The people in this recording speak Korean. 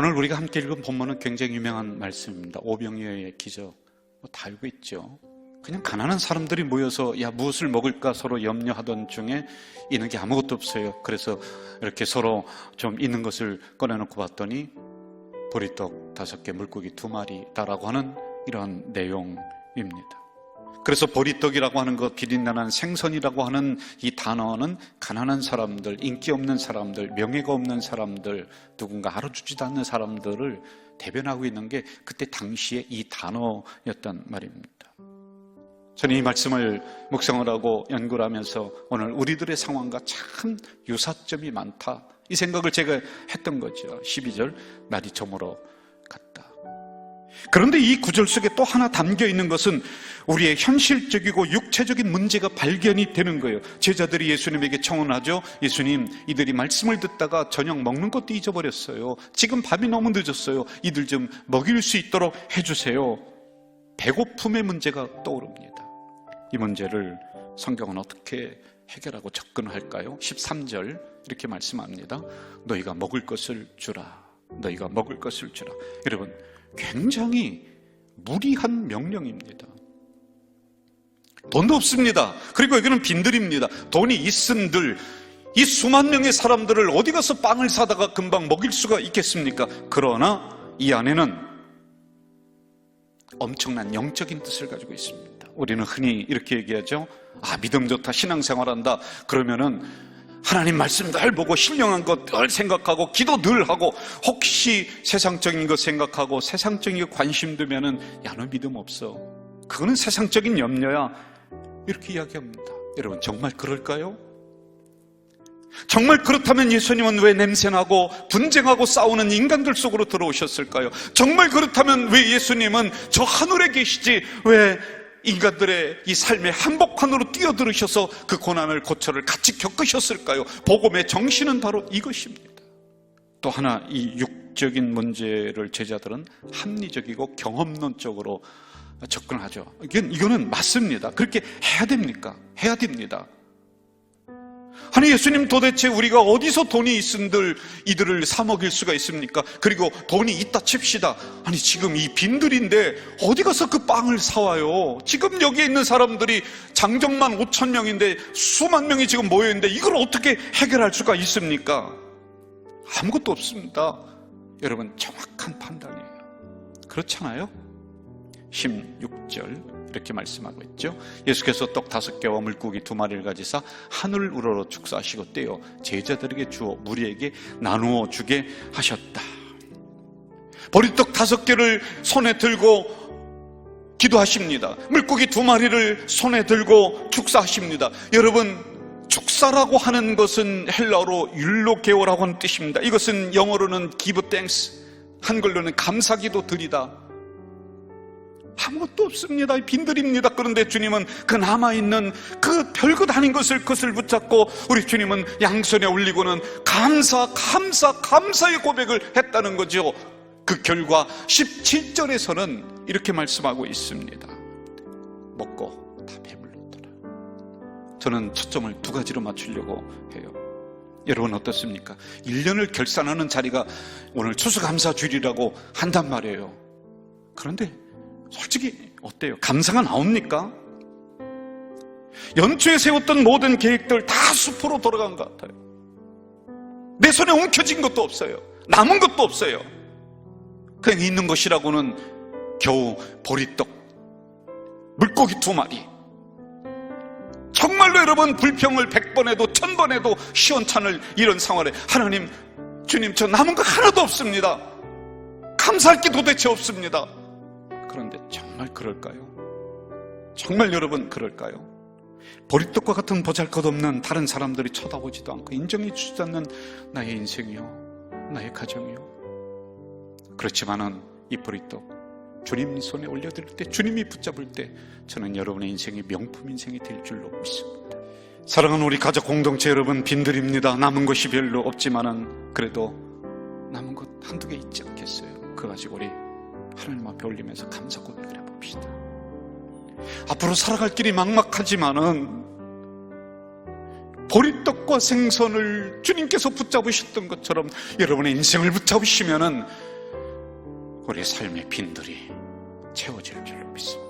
오늘 우리가 함께 읽은 본문은 굉장히 유명한 말씀입니다. 오병이어의 기적. 뭐 다 알고 있죠. 그냥 가난한 사람들이 모여서 야 무엇을 먹을까 서로 염려하던 중에 있는 게 아무것도 없어요. 그래서 이렇게 서로 좀 있는 것을 꺼내놓고 봤더니 보리떡 다섯 개, 물고기 두 마리다라고 하는 이런 내용입니다. 그래서 보리떡이라고 하는 것, 비린내난 생선이라고 하는 이 단어는 가난한 사람들, 인기 없는 사람들, 명예가 없는 사람들, 누군가 알아주지도 않는 사람들을 대변하고 있는 게 그때 당시에 이 단어였단 말입니다. 저는 이 말씀을 묵상을 하고 연구를 하면서 오늘 우리들의 상황과 참 유사점이 많다. 이 생각을 제가 했던 거죠. 12절, 날이 저물어. 그런데 이 구절 속에 또 하나 담겨 있는 것은 우리의 현실적이고 육체적인 문제가 발견이 되는 거예요. 제자들이 예수님에게 청혼하죠. 예수님, 이들이 말씀을 듣다가 저녁 먹는 것도 잊어버렸어요. 지금 밤이 너무 늦었어요. 이들 좀 먹일 수 있도록 해주세요. 배고픔의 문제가 떠오릅니다. 이 문제를 성경은 어떻게 해결하고 접근할까요? 13절 이렇게 말씀합니다. 너희가 먹을 것을 주라. 너희가 먹을 것을 주라. 여러분, 굉장히 무리한 명령입니다. 돈도 없습니다. 그리고 여기는 빈들입니다. 돈이 있은들 이 수만 명의 사람들을 어디 가서 빵을 사다가 금방 먹일 수가 있겠습니까? 그러나 이 안에는 엄청난 영적인 뜻을 가지고 있습니다. 우리는 흔히 이렇게 얘기하죠. 아, 믿음 좋다, 신앙생활 한다. 그러면은 하나님 말씀 늘 보고 신령한 것 늘 생각하고 기도 늘 하고 혹시 세상적인 것 생각하고 세상적인 것 관심 두면은 야, 너 믿음 없어. 그거는 세상적인 염려야. 이렇게 이야기합니다. 여러분, 정말 그럴까요? 정말 그렇다면 예수님은 왜 냄새나고 분쟁하고 싸우는 인간들 속으로 들어오셨을까요? 정말 그렇다면 왜 예수님은 저 하늘에 계시지 왜 인간들의 이 삶의 한복판으로 뛰어들으셔서 그 고난을 고초를 같이 겪으셨을까요? 복음의 정신은 바로 이것입니다. 또 하나 이 육적인 문제를 제자들은 합리적이고 경험론적으로 접근하죠. 이건 이거는 맞습니다. 그렇게 해야 됩니까? 해야 됩니다. 아니 예수님 도대체 우리가 어디서 돈이 있은들 이들을 사 먹일 수가 있습니까? 그리고 돈이 있다 칩시다. 아니 지금 이 빈들인데 어디 가서 그 빵을 사 와요? 지금 여기 있는 사람들이 장정만 5천 명인데 수만 명이 지금 모여 있는데 이걸 어떻게 해결할 수가 있습니까? 아무것도 없습니다. 여러분 정확한 판단이에요. 그렇잖아요? 16절 이렇게 말씀하고 있죠. 예수께서 떡 다섯 개와 물고기 두 마리를 가지사 하늘 우러러 축사하시고 떼어 제자들에게 주어 무리에게 나누어 주게 하셨다. 보리떡 다섯 개를 손에 들고 기도하십니다. 물고기 두 마리를 손에 들고 축사하십니다. 여러분 축사라고 하는 것은 헬라어로 율로게오라고 하는 뜻입니다. 이것은 영어로는 give thanks, 한글로는 감사기도 드리다. 아무것도 없습니다. 빈들입니다. 그런데 주님은 그 남아있는 그 별것 아닌 것을 그것을 붙잡고 우리 주님은 양손에 올리고는 감사, 감사, 감사의 고백을 했다는 거죠. 그 결과 17절에서는 이렇게 말씀하고 있습니다. 먹고 다 배불렀더라. 저는 초점을 두 가지로 맞추려고 해요. 여러분 어떻습니까? 1년을 결산하는 자리가 오늘 추수감사 주일이라고 한단 말이에요. 그런데 솔직히 어때요? 감사가 나옵니까? 연초에 세웠던 모든 계획들 다 수포로 돌아간 것 같아요. 내 손에 움켜진 것도 없어요. 남은 것도 없어요. 그냥 있는 것이라고는 겨우 보리떡, 물고기 두 마리. 정말로 여러분 불평을 백번 해도 천번 해도 시원찮을 이런 상황에 하나님, 주님 저 남은 거 하나도 없습니다. 감사할 게 도대체 없습니다. 그런데 정말 그럴까요? 정말 여러분 그럴까요? 보리떡과 같은 보잘것없는 다른 사람들이 쳐다보지도 않고 인정해 주지 않는 나의 인생이요 나의 가정이요 그렇지만은 이 보리떡 주님 손에 올려드릴 때 주님이 붙잡을 때 저는 여러분의 인생이 명품 인생이 될 줄로 믿습니다 사랑하는 우리 가족 공동체 여러분 빈들입니다 남은 것이 별로 없지만은 그래도 남은 것 한두 개 있지 않겠어요 그거 가지고 우리 하나님 앞에 올리면서 감사 고백을 해봅시다. 앞으로 살아갈 길이 막막하지만은 보리떡과 생선을 주님께서 붙잡으셨던 것처럼 여러분의 인생을 붙잡으시면은 우리 삶의 빈들이 채워질 줄로 믿습니다.